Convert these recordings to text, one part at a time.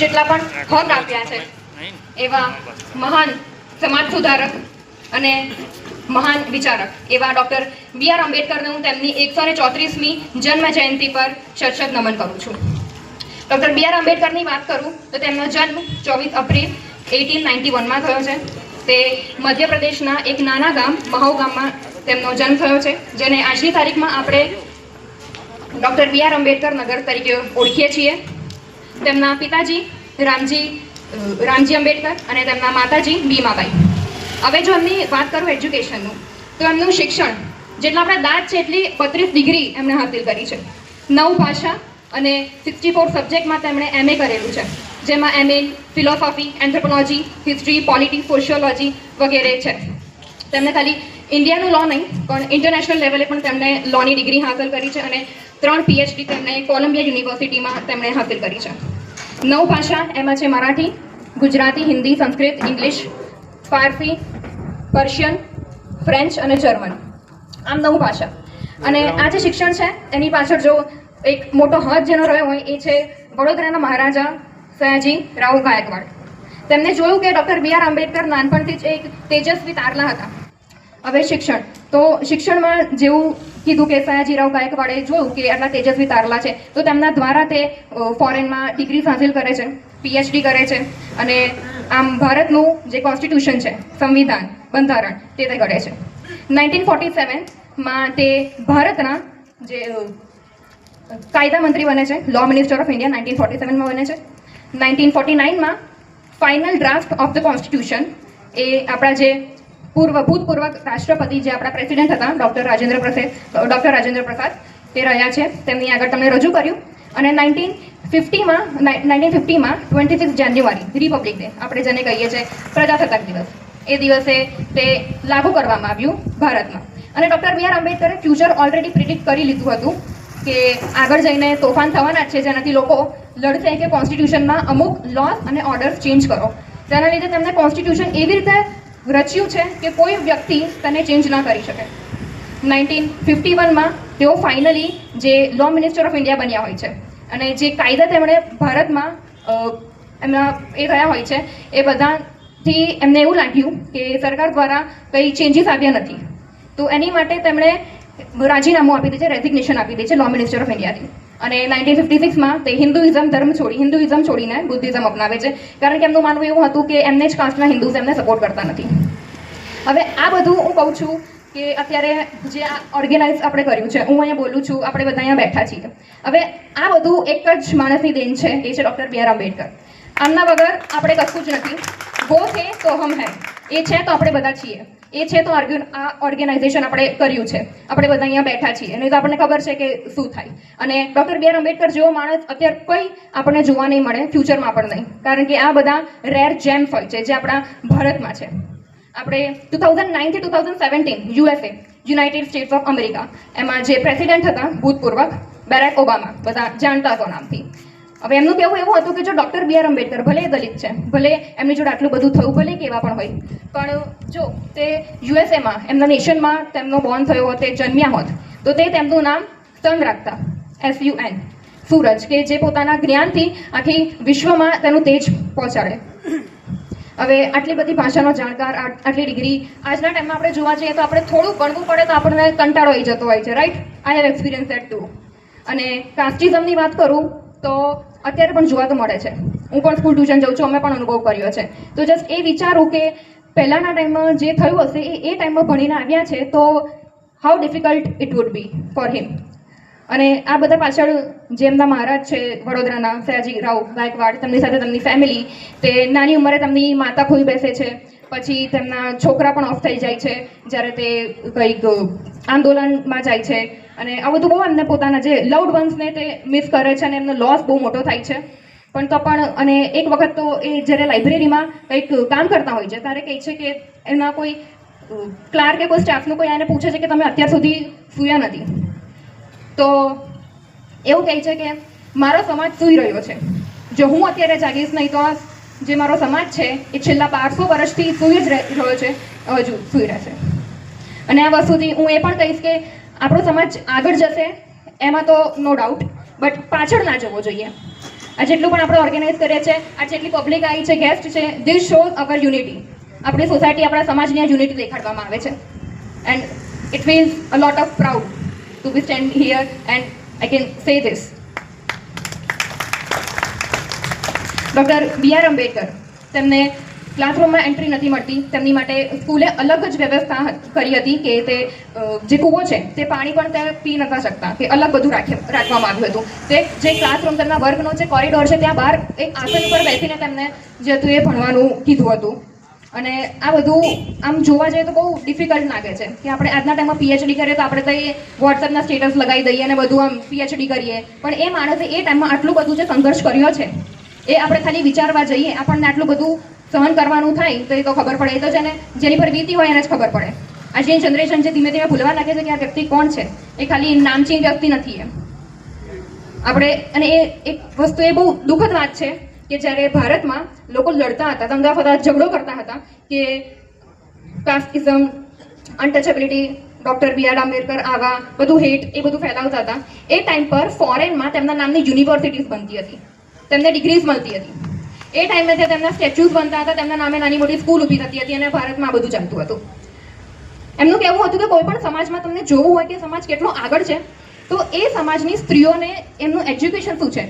જેટલા પણ હક આપ્યા છે, એવા મહાન સમાજ સુધારક અને મહાન વિચારક, એવા ડૉક્ટર બી આર આંબેડકરને હું તેમની એકસો ને ચોત્રીસમી જન્મ જયંતિ પર શરશદ નમન કરું છું. ડૉક્ટર બી આર આંબેડકરની વાત કરું, તો તેમનો જન્મ ચોવીસ એપ્રિલ એટીન નાઇન્ટી વનમાં થયો છે. તે મધ્યપ્રદેશના એક નાના ગામ મહુ ગામમાં તેમનો જન્મ થયો છે, જેને આજની તારીખમાં આપણે doctor B R Ambedkar Nagar તરીકે ઓળખીએ છીએ. તેમના પિતાજી, રામજી રામજી આંબેડકર અને તેમના માતાજી ભીમાબાઈ. હવે જો એમની વાત કરું એજ્યુકેશનનું, તો એમનું શિક્ષણ, જેટલા આપણા દાંત છે એટલી બત્રીસ ડિગ્રી એમણે હાંસિલ કરી છે. નવ ભાષા અને સિક્સટી ફોર સબ્જેક્ટમાં તેમણે એમએ કરેલું છે, જેમાં MA philosophy, anthropology, history, politics, sociology વગેરે છે. તેમણે ખાલી ઇન્ડિયાનું લો નહીં, પણ ઇન્ટરનેશનલ લેવલે પણ તેમણે લોની ડિગ્રી હાંસલ કરી છે અને ત્રણ પીએચડી તેમણે કોલંબિયા યુનિવર્સિટીમાં તેમણે હાંસલ કરી છે. નવ ભાષા એમાં છે Marathi, Gujarati, Hindi, Sanskrit, English, Farsi, Persian, French અને જર્મન. આમ નવ ભાષા. અને આ જે શિક્ષણ છે, એની પાછળ જો એક મોટો હદ જેનો રહ્યો હોય, એ છે વડોદરાના મહારાજા સયાજી રાવ ગાયકવાડ. તેમને જોયું કે ડૉક્ટર બી આર આંબેડકર નાનપણથી જ એક તેજસ્વી તારલા હતા. હવે શિક્ષણ. તો શિક્ષણમાં જેવું કીધું કે સયાજીરાવ ગાયકવાડે જોયું કે આટલા તેજસ્વી તારલા છે, તો તેમના દ્વારા તે ફોરેનમાં ડિગ્રી હાંસિલ કરે છે પીએચડી કરે છે અને આમ ભારતનું જે કોન્સ્ટિટ્યુશન છે, સંવિધાન, બંધારણ, તે તે ઘડે છે. નાઇન્ટીન ફોર્ટી સેવનમાં તે ભારતના જે કાયદા મંત્રી બને છે law minister of India nineteen forty સેવનમાં બને છે. Nineteen forty નાઇનમાં final draft of the constitution એ આપણા જે પૂર્વ, ભૂતપૂર્વ રાષ્ટ્રપતિ જે આપણા પ્રેસિડેન્ટ હતા ડૉક્ટર રાજેન્દ્ર પ્રસાદ ડૉક્ટર રાજેન્દ્ર પ્રસાદ, તે રહ્યા છે. તેમની આગળ તમને રજૂ કર્યું. અને નાઇન્ટીન ફિફ્ટીમાં nineteen ફિફ્ટીમાં twenty six January republic day આપણે જેને કહીએ છીએ પ્રજાસત્તાક દિવસ. એ દિવસે તે લાગુ કરવામાં આવ્યું ભારતમાં. અને ડૉક્ટર બી આર આંબેડકરે ફ્યુચર ઓલરેડી પ્રિડિક્ટ કરી લીધું હતું કે આગળ જઈને તોફાન થવાના જ છે, જેનાથી લોકો લડશે કે કોન્સ્ટિટ્યુશનમાં અમુક લોસ અને ઓર્ડર્સ ચેન્જ કરો. તેના લીધે તેમને કોન્સ્ટિટ્યુશન એવી રીતે રચ્યું છે કે કોઈ વ્યક્તિ તેને ચેન્જ ના કરી શકે. નાઇન્ટીન ફિફ્ટી વનમાં તેઓ ફાઇનલી જે લો મિનિસ્ટર ઓફ ઇન્ડિયા બન્યા હોય છે. અને જે કાયદા તેમણે ભારતમાં એમના એ થયા હોય છે, એ બધાથી એમને એવું લાગ્યું કે સરકાર દ્વારા કંઈ ચેન્જીસ આવ્યા નથી. તો એની માટે તેમણે રાજીનામું આપી દે છે રેઝિગ્નેશન આપી દે છે લો મિનિસ્ટર ઓફ ઇન્ડિયાથી અને નાઇન્ટીન ફિફ્ટી સિક્સમાં તે હિન્દુઇઝમ ધર્મ છોડી હિન્દુઇઝમ છોડીને બુદ્ધિઝમ અપનાવે છે. કારણ કે એમનું માનવું એવું હતું કે એમને જ કાસ્ટના હિન્દુઝ એમને સપોર્ટ કરતા નથી. હવે આ બધું હું કહું છું કે અત્યારે જે આ ઓર્ગેનાઇઝ આપણે કર્યું છે, હું અહીંયા બોલું છું, આપણે બધા અહીંયા બેઠા છીએ. હવે આ બધું એક જ માણસની દેન છે, એ છે ડૉક્ટર બી આર આંબેડકર. આમના વગર આપણે કશું જ નથી. વો છે તો હમ હે. એ છે તો આપણે બધા છીએ. એ છે તો આર્ગ્યુ આ ઓર્ગેનાઇઝેશન આપણે કર્યું છે. આપણે બધા અહીંયા બેઠા છીએ. નહીં તો આપણને ખબર છે કે શું થાય. અને ડૉક્ટર બી આર આંબેડકર જેવો માણસ અત્યારે કોઈ આપણને જોવા નહીં મળે ફ્યુચરમાં પણ નહીં. કારણ કે આ બધા રેર જેમ્સ હોય છે, જે આપણા ભારતમાં છે. આપણે two thousand નાઇનથી two thousand seventeen USA united states of America એમાં જે પ્રેસિડેન્ટ હતા ભૂતપૂર્વક બેરેક ઓબામા બધા જાણતા હતો નામથી. હવે એમનું કહેવું એવું હતું કે જો ડૉક્ટર બી આર આંબેડકર ભલે દલિત છે, ભલે એમની જોડે આટલું બધું થયું, ભલે કેવા પણ હોય. પણ જો તે યુએસએમાં એમના નેશનમાં તેમનો બોર્ન થયો હોત, તે જન્મ્યા હોત, તો તે તેમનું નામ સન રાખતા. એસ યુ એન સૂરજ, કે જે પોતાના જ્ઞાનથી આખી વિશ્વમાં તેનું તેજ પહોંચાડે. હવે આટલી બધી ભાષાનો જાણકાર આટલી ડિગ્રી, આજના ટાઈમમાં આપણે જોવા જઈએ તો આપણે થોડું ભણવું પડે તો આપણને કંટાળો આવી જતો હોય છે right I have experience it too અને કાસ્ટિઝમની વાત કરું તો અત્યારે પણ જોવા તો મળે છે. હું પણ સ્કૂલ ટ્યુશન જાઉં છું, અમે પણ અનુભવ કર્યો છે. તો જસ્ટ એ વિચારું કે પહેલાંના ટાઈમમાં જે થયું હશે એ એ ટાઈમમાં ભણીને આવ્યા છે, તો how difficult it would be for him અને આ બધા પાછળ જેમના મહારાજ છે, વડોદરાના સયાજી રાવ ગાયકવાડ, તેમની સાથે તેમની ફેમિલી તે નાની ઉંમરે તેમની માતા ખોઈ બેસે છે, પછી તેમના છોકરા પણ ઓફ થઈ જાય છે, જ્યારે તે કંઈક આંદોલનમાં જાય છે. અને આ બધું બહુ એમને પોતાના જે લવડ વન્સને તે મિસ કરે છે અને એમનો લોસ બહુ મોટો થાય છે. પણ તો પણ, અને એક વખત તો એ જ્યારે લાઇબ્રેરીમાં કંઈક કામ કરતા હોય છે, ત્યારે કહે છે કે એના કોઈ ક્લાર્ક કે કોઈ સ્ટાફનું કોઈ એને પૂછે છે કે તમે અત્યાર સુધી સૂયા નથી. તો એવું કહે છે કે મારો સમાજ સૂઈ રહ્યો છે. જો હું અત્યારે જાગીશ નહીં તો જે મારો સમાજ છે, એ છેલ્લા બારસો વર્ષથી સૂઈ જ રહે- રહ્યો છે હજુ સૂઈ રહે છે. અને આ વસ્તુથી હું એ પણ કહીશ કે આપણો સમાજ આગળ જશે, એમાં તો નો ડાઉટ બટ પાછળ ના જવો જોઈએ. આ જેટલું પણ આપણે ઓર્ગેનાઇઝ કરીએ છીએ આ જેટલી પબ્લિક આવી છે ગેસ્ટ છે ધીસ શો અવર યુનિટી આપણી સોસાયટી આપણા સમાજની આ યુનિટી દેખાડવામાં આવે છે. And it means a lot of proud to be stand here and I can say this doctor B R Ambedkar તેમને ક્લાસરૂમમાં એન્ટ્રી નથી મળતી. તેમની માટે સ્કૂલે અલગ જ વ્યવસ્થા કરી હતી કે તે જે કૂવો છે, તે પાણી પણ તે પી નતા શકતા, કે અલગ બધું રાખી, રાખવામાં આવ્યું હતું. તે જે ક્લાસરૂમ તેમના વર્ગનો જે કોરિડોર છે, ત્યાં બહાર એક આસન ઉપર બેસીને તેમને જે હતું એ ભણવાનું કીધું હતું. અને આ બધું આમ જોવા જઈએ તો બહુ ડિફિકલ્ટ લાગે છે, કે આપણે આજના ટાઈમમાં પીએચડી કરીએ તો આપણે તો એ વોટ્સએપના સ્ટેટસ લગાવી દઈએ અને બધું આમ પીએચડી કરીએ. પણ એ માણસે એ ટાઈમમાં આટલું બધું જે સંઘર્ષ કર્યો છે એ આપણે ખાલી વિચારવા જઈએ, આપણને આટલું બધું સહન કરવાનું થાય, તો એ તો ખબર પડે. એ તો છે ને, જેની પર વીતી હોય એને જ ખબર પડે. આજની જનરેશન જે ધીમે ધીમે ભૂલવા લાગે છે કે આ વ્યક્તિ કોણ છે, એ ખાલી નામચીન વ્યક્તિ નથી એમ. આપણે, અને એ એક વસ્તુ એ બહુ દુઃખદ વાત છે કે જ્યારે ભારતમાં લોકો લડતા હતા, દંગા ફતા ઝઘડો કરતા હતા, કે casteism untouchability doctor B R Ambedkar, આવા બધું હેટ એ બધું ફેલાવતા હતા, એ ટાઈમ પર ફોરેનમાં તેમના નામની યુનિવર્સિટીઝ બનતી હતી. તેમને ડિગ્રીઝ મળતી હતી. એ ટાઈમે જે તેમના સ્ટેચ્યુઝ બનતા હતા, તેમના નામે નાની મોટી સ્કૂલ ઊભી થતી હતી અને ભારતમાં બધું ચાલતું હતું. એમનું કહેવું હતું કે કોઈ પણ સમાજમાં તમને જોવું હોય કે સમાજ કેટલો આગળ છે, તો એ સમાજની સ્ત્રીઓને એમનું એજ્યુકેશન શું છે?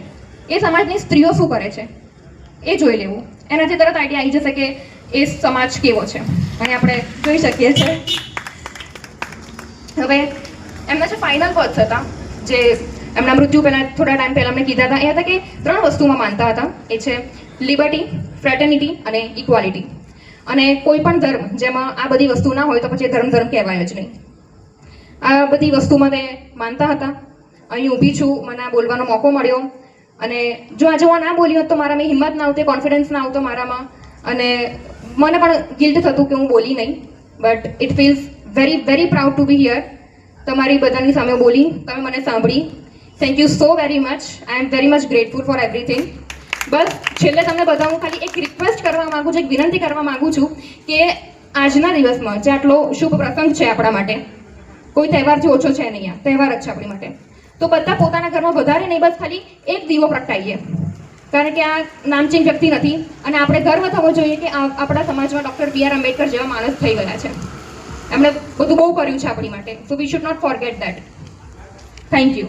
એ સમાજની સ્ત્રીઓ શું કરે છે? એ જોઈ લેવું. એનાથી તરત આઈડિયા આવી જશે કે એ સમાજ કેવો છે. અને આપણે જોઈ શકીએ છીએ. હવે એમના જે ફાઇનલ વર્ડ્સ હતા, જે એમના મૃત્યુ પહેલાં થોડા ટાઈમ પહેલાં મેં કીધા હતા. એ હતા કે ત્રણ વસ્તુમાં માનતા હતા. એ છે લિબર્ટી ફ્રેટર્નિટી અને ઇક્વાલિટી અને કોઈ પણ ધર્મ જેમાં આ બધી વસ્તુ ના હોય તો પછી ધર્મ ધર્મ કહેવાય જ નહીં. આ બધી વસ્તુમાં તે માનતા હતા. અહીં ઊભી છું. મને આ બોલવાનો મોકો મળ્યો. અને જો આજે હું ના બોલી હોત તો મારામાં હિંમત ના આવતી કોન્ફિડન્સ ના આવતો મારામાં. અને મને પણ ગિલ્ટ થતું કે હું બોલી નહીં. But it feels very very proud to be here તમારી બધાની સામે બોલી. તમે મને સાંભળી. Thank you so very much I am very much grateful for everything બસ, છેલ્લે તમને બધા હું ખાલી એક રિક્વેસ્ટ કરવા માગું છું, એક વિનંતી કરવા માગું છું કે આજના દિવસમાં જે આટલો શુભ પ્રસંગ છે આપણા માટે, કોઈ તહેવારથી ઓછો છે નહીં આ તહેવાર જ છે આપણી માટે. તો બધા પોતાના ઘરમાં વધારે નહીં, બસ ખાલી એક દીવો પ્રગટાવીએ. કારણ કે આ નામચીન વ્યક્તિ નથી અને આપણે ગર્વ થવો જોઈએ કે આપણા સમાજમાં ડૉક્ટર બી આર આંબેડકર જેવા માણસ થઈ ગયા છે. એમણે બધું બહુ કર્યું છે આપણી માટે. So we should not forget that thank you